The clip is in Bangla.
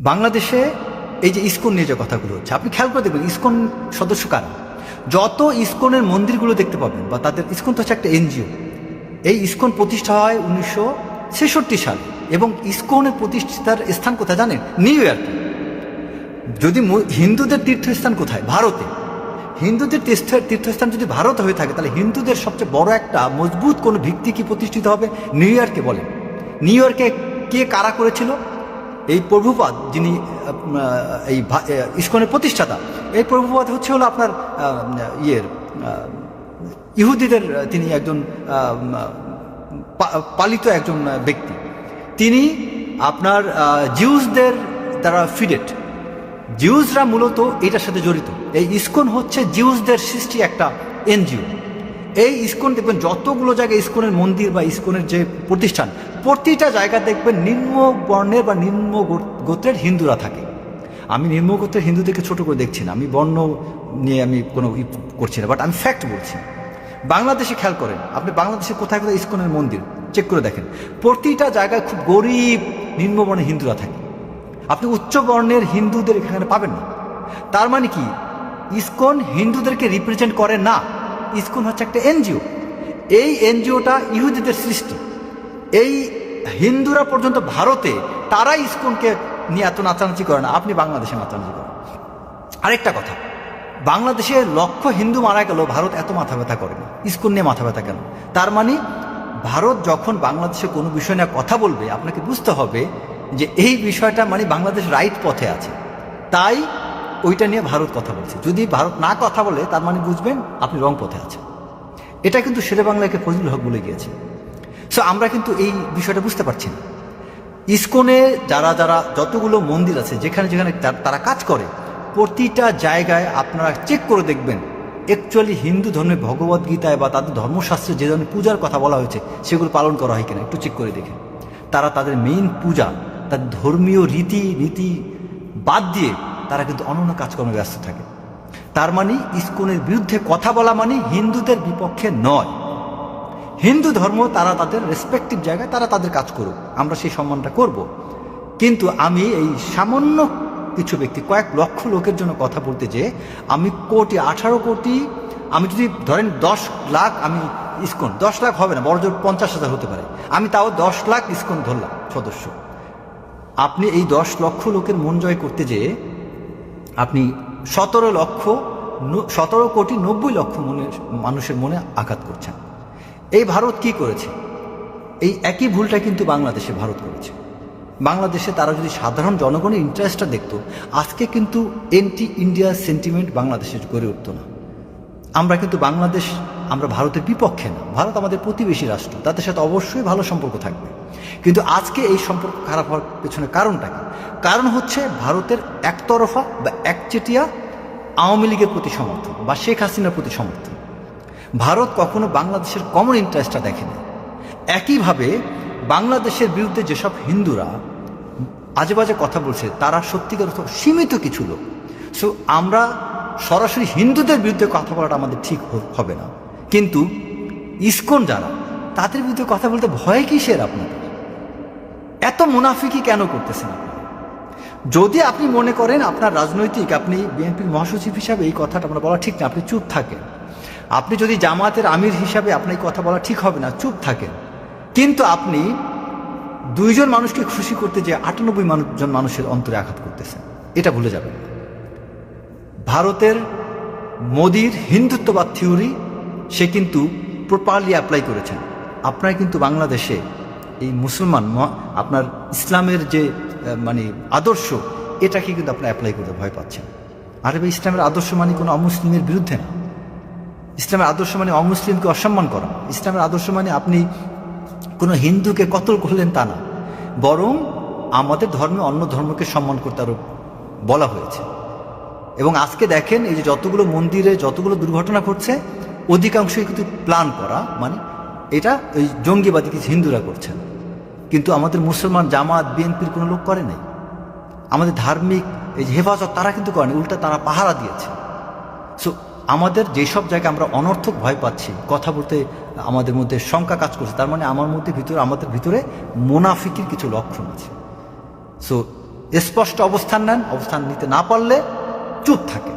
বাংলাদেশে এই যে ইস্কন নিয়ে যে কথাগুলো হচ্ছে, আপনি খেয়াল করে দেখবেন ইস্কন সদস্য কারা? যত ইস্কনের মন্দিরগুলো দেখতে পাবেন, বা তাদের, ইস্কন তো হচ্ছে একটা এনজিও, এই ইস্কন প্রতিষ্ঠা হয় উনিশশো ছেষট্টি সালে, এবং ইস্কনের প্রতিষ্ঠাতার স্থান কোথায় জানেন? নিউ ইয়র্কে। যদি হিন্দুদের তীর্থস্থান কোথায়? ভারতে। হিন্দুদের তীর্থ- তীর্থস্থান যদি ভারত হয়ে থাকে, তাহলে হিন্দুদের সবচেয়ে বড় একটা মজবুত কোনো ভিত্তি কি প্রতিষ্ঠিত হবে? নিউ ইয়র্কে বলেন। নিউ ইয়র্কে কে কারা করেছিল? এই প্রভুপাদ যিনি এই আহ, প্রতিষ্ঠাতা এই প্রভুপাদ হচ্ছে হলো আপনার ইয়ের ইহুদিদের তিনি একজন পালিত একজন ব্যক্তি। তিনি আপনার জিউসদের দ্বারা ফিডেট জিউসরা মূলত এটার সাথে জড়িত। এই ইস্কন হচ্ছে জিউসদের সৃষ্টি একটা এনজিও। এই ইস্কন দেখবেন যতগুলো জায়গায় ইস্কনের মন্দির বা ইস্কনের যে প্রতিষ্ঠান প্রতিটা জায়গা দেখবেন নিম্ন বর্ণের বা নিম্ন গোত্রের হিন্দুরা থাকে। আমি নিম্ন গোত্রের হিন্দুদেরকে ছোট করে দেখছি না। আমি বর্ণ নিয়ে আমি কোনো ই করছি না বাট আমি ফ্যাক্ট বলছি। বাংলাদেশে খেয়াল করেন, আপনি বাংলাদেশে কোথায় কোথায় ইস্কনের মন্দির চেক করে দেখেন। প্রতিটা জায়গায় খুব গরিব নিম্নবর্ণের হিন্দুরা থাকে। আপনি উচ্চ বর্ণের হিন্দুদের এখানে পাবেন না। তার মানে কি? ইস্কন হিন্দুদেরকে রিপ্রেজেন্ট করে না। ইস্কন হচ্ছে একটা এনজিও। এই এনজিওটা ইহুদিদের সৃষ্টি। এই হিন্দুরা পর্যন্ত ভারতে তারা ইসকনকে নিয়ে এত নাচানাচি করে না। আপনি বাংলাদেশে নাচানাচি করেন। আরেকটা কথা, বাংলাদেশে লক্ষ হিন্দু মারা গেল ভারত এত মাথা ব্যথা করে না। ইস্কন নিয়ে মাথা ব্যথা কেন? তার মানে ভারত যখন বাংলাদেশে কোনো বিষয় নিয়ে কথা বলবে, আপনাকে বুঝতে হবে যে এই বিষয়টা মানে বাংলাদেশ রাইট পথে আছে। তাই ওইটা নিয়ে ভারত কথা বলছে। যদি ভারত না কথা বলে, তার মানে বুঝবেন আপনি রং পথে আছেন। এটা কিন্তু শেরে বাংলাকে ফজলুল হক বলে গিয়েছে। সো আমরা কিন্তু এই বিষয়টা বুঝতে পারছি না। ইসকনে যারা যারা যতগুলো মন্দির আছে, যেখানে যেখানে তারা কাজ করে, প্রতিটা জায়গায় আপনারা চেক করে দেখবেন অ্যাকচুয়ালি হিন্দু ধর্মে ভগবদ গীতায় বা তাদের ধর্মশাস্ত্রে যে ধরনের পূজার কথা বলা হয়েছে, সেগুলো পালন করা হয় কিনা, একটু চেক করে দেখেন। তারা তাদের মেইন পূজা, তাদের ধর্মীয় রীতি, নীতি বাদ দিয়ে তারা কিন্তু অনন্য কাজকর্মে ব্যস্ত থাকে। তার মানে ইসকনের বিরুদ্ধে কথা বলা মানে হিন্দুদের বিপক্ষে নয়। হিন্দু ধর্ম, তারা তাদের রেসপেক্টিভ জায়গায় তারা তাদের কাজ করুক, আমরা সেই সম্মানটা করব। কিন্তু আমি এই সামান্য কিছু ব্যক্তি, কয়েক লক্ষ লোকের জন্য কথা বলতে যে, আমি কোটি, আঠারো কোটি, আমি যদি ধরেন দশ লাখ, আমি ইসকন, দশ লাখ হবে না বড় জোর পঞ্চাশ হাজার হতে পারে। আমি তাও দশ লাখ ইসকন ধরলাম, সদস্য। আপনি এই দশ লক্ষ লোকের মন জয় করতে যেয়ে, আপনি সতেরো লক্ষ, সতেরো কোটি নব্বই লক্ষ মনে মানুষের মনে আঘাত করছেন। এই ভারত কি করেছে? এই একই ভুলটা কিন্তু বাংলাদেশে ভারত করেছে। বাংলাদেশে তারা যদি সাধারণ জনগণের ইন্টারেস্টটা দেখতো, আজকে কিন্তু এন্টি ইন্ডিয়া সেন্টিমেন্ট বাংলাদেশে গড়ে উঠতো না। আমরা কিন্তু বাংলাদেশ, আমরা ভারতের বিপক্ষে না, ভারত আমাদের প্রতিবেশী রাষ্ট্র, তাদের সাথে অবশ্যই ভালো সম্পর্ক থাকবে। কিন্তু আজকে এই সম্পর্ক খারাপ হওয়ার পেছনে কারণটা কি? কারণ হচ্ছে ভারতের একতরফা বা একচেটিয়া আওয়ামী লীগের প্রতি সমর্থন বা শেখ হাসিনার প্রতি সমর্থন। ভারত কখনো বাংলাদেশের কমন ইন্টারেস্টটা দেখেনি। একইভাবে বাংলাদেশের বিরুদ্ধে যেসব হিন্দুরা আজে বাজে কথা বলছে, তারা সত্যিকার অর্থ সীমিত কিছু লোক। সো আমরা সরাসরি হিন্দুদের বিরুদ্ধে কথা বলাটা আমাদের ঠিক হবে না। কিন্তু ইস্কন যারা, তাদের বিরুদ্ধে কথা বলতে ভয় কিসের আপনাদের? এত মুনাফিকি কেন করতেছেন যদি আপনি মনে করেন আপনার রাজনৈতিক, আপনি বিএনপির মহাসচিব হিসাবে এই কথাটা আমরা বলা ঠিক না, আপনি চুপ থাকেন। আপনি যদি জামাতের আমির হিসাবে আপনার কথা বলা ঠিক হবে না, চুপ থাকেন। কিন্তু আপনি দুইজন মানুষকে খুশি করতে যে আটানব্বই জন মানুষের অন্তরে আঘাত করতেছেন, এটা ভুলে যাবেন। ভারতের মোদির হিন্দুত্ববাদ থিওরি, সে কিন্তু প্রপারলি অ্যাপ্লাই করেছেন। আপনার কিন্তু বাংলাদেশে এই মুসলমান আপনার ইসলামের যে মানে আদর্শ, এটাকে কিন্তু আপনি অ্যাপ্লাই করতে ভয় পাচ্ছেন। আরে ইসলামের আদর্শ মানে কোনো অমুসলিমের বিরুদ্ধে না। ইসলামের আদর্শ মানে অমুসলিমকে অসম্মান করা। ইসলামের আদর্শ মানে আপনি কোনো হিন্দুকে কতল করলেন তা না। বরং আমাদের ধর্মে অন্য ধর্মকে সম্মান করতে আরও বলা হয়েছে। এবং আজকে দেখেন এই যে যতগুলো মন্দিরে যতগুলো দুর্ঘটনা ঘটছে, অধিকাংশই কিন্তু প্ল্যান করা মানে এটা ওই জঙ্গিবাদী কিছু হিন্দুরা করছেন। কিন্তু আমাদের মুসলমান জামাত, বিএনপির কোনো লোক করে নাই। আমাদের ধার্মিক এই যে হেফাজত তারা কিন্তু করেনি উল্টা তারা পাহারা দিয়েছে। আমাদের যেসব জায়গায় আমরা অনর্থক ভয় পাচ্ছি, কথা বলতে আমাদের মধ্যে শঙ্কা কাজ করছে, তার মানে আমার মধ্যে ভিতরে, আমাদের ভিতরে মোনাফিকির কিছু লক্ষণ আছে। সো স্পষ্ট অবস্থান নেন, অবস্থান নিতে না পারলে চুপ থাকে।